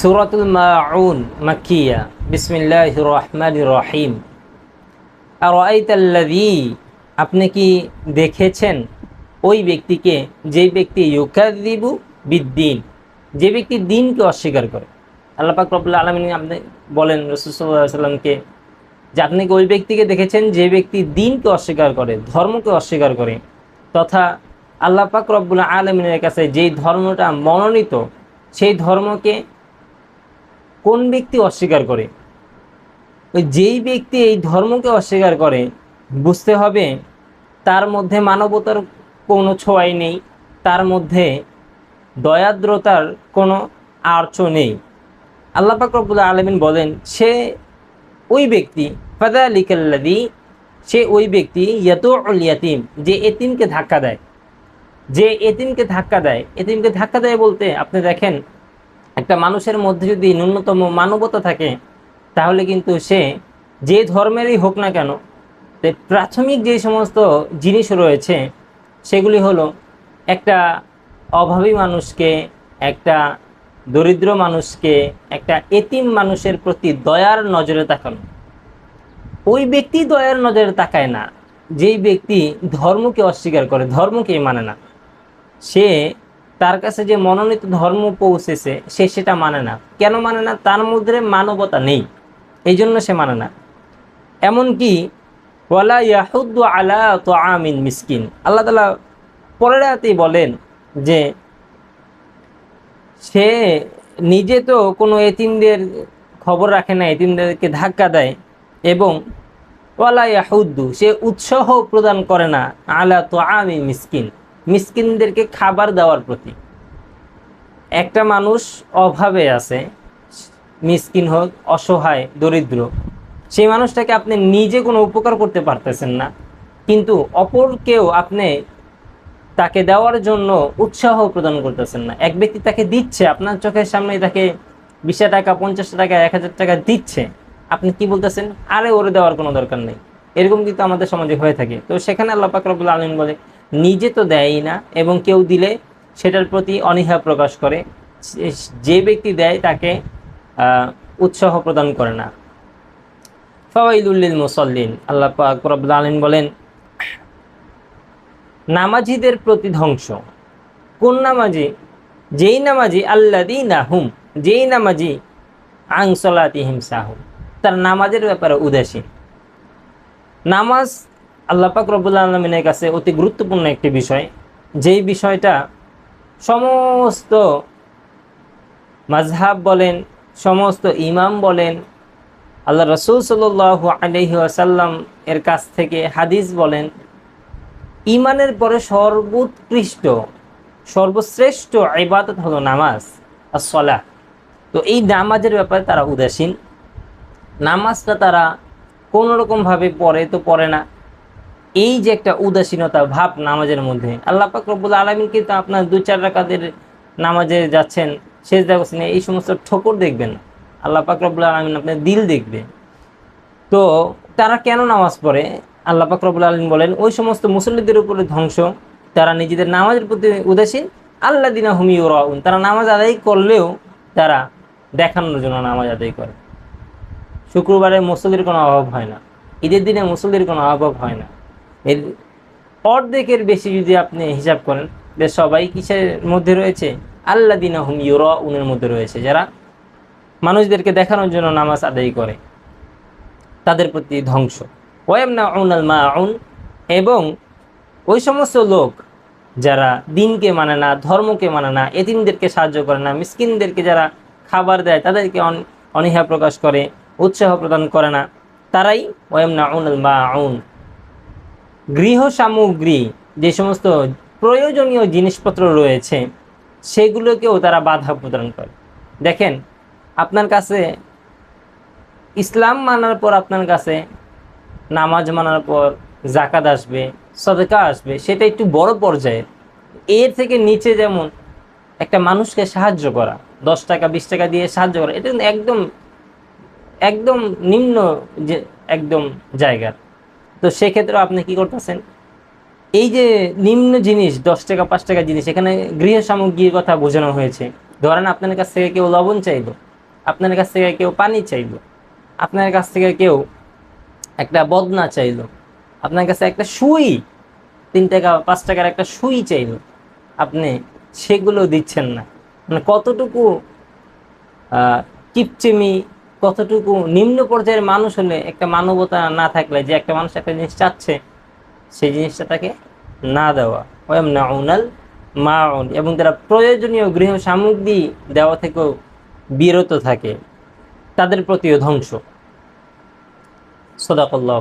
সুরাতুল মাউন মাকিয়া। বিসমিল্লাহ রহমান রহিম আর আইতাল্লাদি আপনি কি দেখেছেন ওই ব্যক্তিকে? যে ব্যক্তি ইউকাদিবু বিদ্দিন। যে ব্যক্তি দিনকে অস্বীকার করে। আল্লাহ পাক রব্বুল আলমিন আপনি বলেন রসুল্লাহ সাল্লামকে যে আপনি ওই ব্যক্তিকে দেখেছেন যে ব্যক্তি দিনকে অস্বীকার করে, ধর্মকে অস্বীকার করে, তথা আল্লাহ পাক রব্বুল আলমিনের কাছে যেই ধর্মটা মনোনীত, সেই ধর্মকে কোন ব্যক্তি অস্বীকার করে? ওই যেই ব্যক্তি এই ধর্মকে অস্বীকার করে, বুঝতে হবে তার মধ্যে মানবতার কোনো ছোঁয়াই নেই, তার মধ্যে দয়াদ্রতার কোনো আর্চ নেই। আল্লাহ পাক রব্বুল আলমিন বলেন, সে ওই ব্যক্তি ফাদা আলিকাল্লাদি সে ওই ব্যক্তি ইয়াত ইয়াতিম, যে এতিমকে ধাক্কা দেয়। যে এতিমকে ধাক্কা দেয়, এতিমকে ধাক্কা দেয় বলতে আপনি দেখেন একটা মানুষের মধ্যে যদি ন্যূনতম মানবতা থাকে, তাহলে কিন্তু সে যে ধর্মেরই হোক না কেন প্রাথমিক যে সমস্ত জিনিস রয়েছে, সেগুলি হলো একটা অভাবী মানুষকে, একটা দরিদ্র মানুষকে, একটা এতিম মানুষের প্রতি দয়ার নজরে তাকানো। ওই ব্যক্তি দয়ার নজরে তাকায় না, যেই ব্যক্তি ধর্মকে অস্বীকার করে ধর্মকে মানে না। সে তার কাছে যে মনোনীত ধর্ম পৌঁছেছে, সে সেটা মানে না। কেন মানে না? তার মধ্যে মানবতা নেই। এই জন্য সে মানে না। এমনকি, ওয়ালা ইয়াহুদ্দু আলা তো আমিন মিসকিন। আল্লাহ তালা পরের বলেন যে, সে নিজে তো কোনো এতিমদের খবর রাখে না, এতিমদেরকে ধাক্কা দেয় এবং ওয়ালা ইয়াহুদ্দু, সে উৎসাহ প্রদান করে না আলা তো আমি মিসকিন। মিসকিনদেরকে খাবার দেওয়ার প্রতি। একটা মানুষ অভাবে আছে, মিসকিন হোক, অসহায়, দরিদ্র, সেই মানুষটাকে আপনি নিজে কোনো উপকার করতে পারতেছেন না, কিন্তু অপরকেও আপনি তাকে দেওয়ার জন্য উৎসাহ প্রদান করতেছেন না। এক ব্যক্তি তাকে দিচ্ছে, আপনার চোখের সামনে তাকে বিশ টাকা, পঞ্চাশ টাকা, এক হাজার টাকা দিচ্ছে, আপনি কি বলতেছেন? আরে, ওরে দেওয়ার কোনো দরকার নেই। এরকম কিন্তু আমাদের সমাজে হয়ে থাকে। তো সেখানে আল্লাহ পাক রব্বুল আলমিন বলে নিজে তো দেয়ই না এবং কেউ দিলে সেটার প্রতি অনীহা প্রকাশ করে। যে ব্যক্তি দেয় তাকে উৎসাহ প্রদান করে না। ফাওয়াইলুল্লিল মুসল্লিন, আল্লাহ পাক রব্বুল আলমিন বলেন, নামাজিদের প্রতি ধ্বংস। কোন নামাজি? যেই নামাজি আল্লাদি নাহুম যেই নামাজি আংসলাতিহিম সাহুম। তার নামাজের ব্যাপারে উদাসীন। নামাজ আল্লাহ পাক রব্বুল আলমিনের কাছে অতি গুরুত্বপূর্ণ একটি বিষয়। যেই বিষয়টা সমস্ত মাঝহাব বলেন, সমস্ত ইমাম বলেন, আল্লাহ রসুল সাল আলহি আসাল্লাম এর কাছ থেকে হাদিস বলেন ইমানের পরে সর্বোৎকৃষ্ট, সর্বশ্রেষ্ঠ ইবাদত হলো নামাজ আর সলাহ তো এই নামাজের ব্যাপারে তারা উদাসীন। নামাজটা তারা কোনোরকমভাবে পড়ে তো পড়ে না। এই যে একটা উদাসীনতা ভাব নামাজের মধ্যে, আল্লাহ পাক রব্বুল আলমিন কিন্তু আপনার দু চার রাকাদের নামাজে যাচ্ছেন শেষ দেখছেন এই সমস্ত ঠোকর দেখবেন না। আল্লাহ পাক রব্বুল আলমিন আপনার দিল দেখবে। তো তারা কেন নামাজ পড়ে? আল্লাহ পাক রব্বুল আলমিন বলেন, ওই সমস্ত মুসল্লিদের উপরে ধ্বংস, তারা নিজেদের নামাজের প্রতি উদাসীন আল্লাহ দিনা হুমি রাউন তারা নামাজ আদায় করলেও তারা দেখানোর জন্য নামাজ আদায় করে। শুক্রবারে মুসল্লির কোনো অভাব হয় না। ঈদের দিনে মুসল্লির কোনো অভাব হয় না। এর অর্ধেকের বেশি যদি আপনি হিসাব করেন, যে সবাই কিসের মধ্যে রয়েছে? আল্লা দিনা হুম ইউর উনের মধ্যে রয়েছে। যারা মানুষদেরকে দেখানোর জন্য নামাজ আদায় করে, তাদের প্রতি ধ্বংস। ওয়ামনা উনাল মা উন এবং ওই সমস্ত লোক যারা দিনকে মানে না, ধর্মকে মানে না, এতিমদেরকে সাহায্য করে না, মিসকিনদেরকে যারা খাবার দেয়, তাদেরকে অনীহা প্রকাশ করে, উৎসাহ প্রদান করে না, তারাই ওয়ামনা উনাল মা উন গৃহ সামগ্রী যে সমস্ত প্রয়োজনীয় জিনিসপত্র রয়েছে, সেগুলোকেও তারা বাধা প্রদান করে। দেখেন, আপনার কাছে ইসলাম মানার পর আপনার কাছে নামাজ মানার পর জাকাত আসবে, সদকা আসবে, সেটা একটু বড় পর্যায়ের। এর থেকে নিচে যেমন একটা মানুষকে সাহায্য করা, দশ টাকা, বিশ টাকা দিয়ে সাহায্য করা, এটা একদম একদম নিম্ন যে, একদম জায়গার। তো সেক্ষেত্রে আপনি কি করতেছেন? এই যে নিম্ন জিনিস, দশ টাকা, পাঁচ টাকা জিনিস, এখানে গৃহ সামগ্রীর কথা বোঝানো হয়েছে। ধরেন আপনার কাছ থেকে কেউ লবণ চাইলো, আপনার কাছ থেকে কেউ পানি চাইলো, আপনার কাছ থেকে কেউ একটা বদনা চাইলো, আপনার কাছে একটা সুই, তিন টাকা, পাঁচ টাকার একটা সুই চাইলো, আপনি সেগুলো দিচ্ছেন না। মানে কতটুকু কিপচেমি কতটুকু নিম্ন পর্যায়ের মানুষ হলে একটা মানবতা না থাকলে, যে একটা মানুষ একটা জিনিস চাচ্ছে, সেই জিনিসটা তাকে না দেওয়া। ওয়াম নাউনাল মাউন। এবং তারা প্রয়োজনীয় গৃহ সামগ্রী দেওয়া থেকেও বিরত থাকে, তাদের প্রতিও ধ্বংস। সদাকল্লাহ